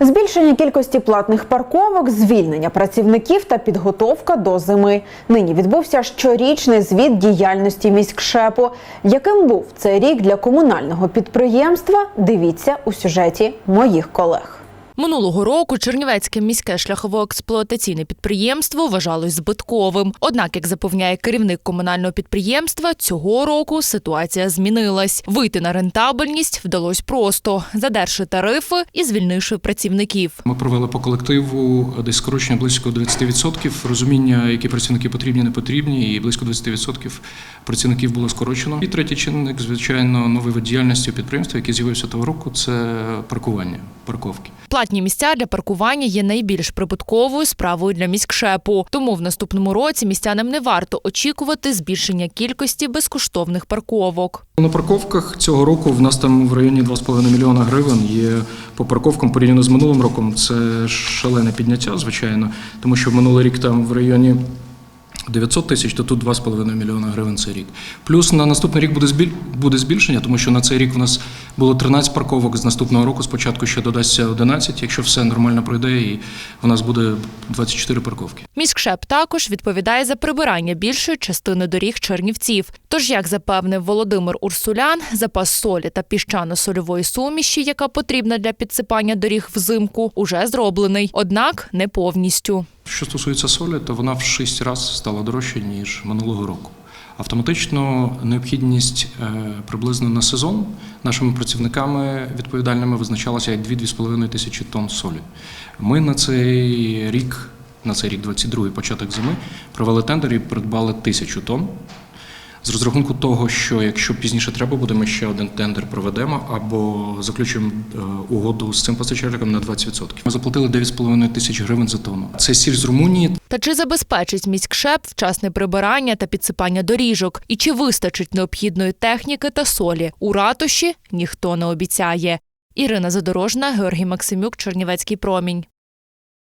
Збільшення кількості платних парковок, звільнення працівників та підготовка до зими. Нині відбувся щорічний звіт діяльності міськшепу. Яким був цей рік для комунального підприємства? Дивіться у сюжеті моїх колег. Минулого року Чернівецьке міське шляхово-експлуатаційне підприємство вважалось збитковим. Однак, як запевняє керівник комунального підприємства, цього року ситуація змінилась. Вийти на рентабельність вдалось просто, задерши тарифи і звільнивши працівників. Ми провели по колективу десь скорочення близько 20%, розуміння, які працівники потрібні, не потрібні, і близько 20% працівників було скорочено. І третій чинник, звичайно, новий вид діяльності підприємства, який з'явився того року, це паркування, парковки. Платні місця для паркування є найбільш прибутковою справою для міськшепу. Тому в наступному році містянам не варто очікувати збільшення кількості безкоштовних парковок. На парковках цього року в нас там в районі 2,5 мільйона гривень є по парковкам порівняно з минулим роком. Це шалене підняття, звичайно, тому що минулий рік там в районі 900 тисяч, то тут 2,5 мільйона гривень цей рік. Плюс на наступний рік буде збіль... буде збільшення, тому що на цей рік у нас було 13 парковок. З наступного року спочатку ще додасться 11, якщо все нормально пройде, і у нас буде 24 парковки. Міськшеп також відповідає за прибирання більшої частини доріг Чернівців. Тож, як запевнив Володимир Урсулян, запас солі та піщано-сольової суміші, яка потрібна для підсипання доріг взимку, уже зроблений, однак не повністю. Що стосується солі, то вона в 6 разів стала дорожче, ніж минулого року. Автоматично необхідність е, приблизно на сезон нашими працівниками відповідальними визначалася як 2-2,5 тисячі тонн солі. Ми на цей рік, на цей рік, 22-й початок зими, провели тендер і придбали тисячу тонн. З розрахунку того, що якщо пізніше треба буде, ми ще один тендер проведемо або заключимо е, угоду з цим постачальником на 20%. Ми заплатили 9,5 тисяч гривень за тонну. Це сіль з Румунії, Та чи забезпечить міськшеп вчасне прибирання та підсипання доріжок? І чи вистачить необхідної техніки та солі? У ратуші ніхто не обіцяє. Ірина Задорожна, Георгій Максимюк, Чернівецький промінь.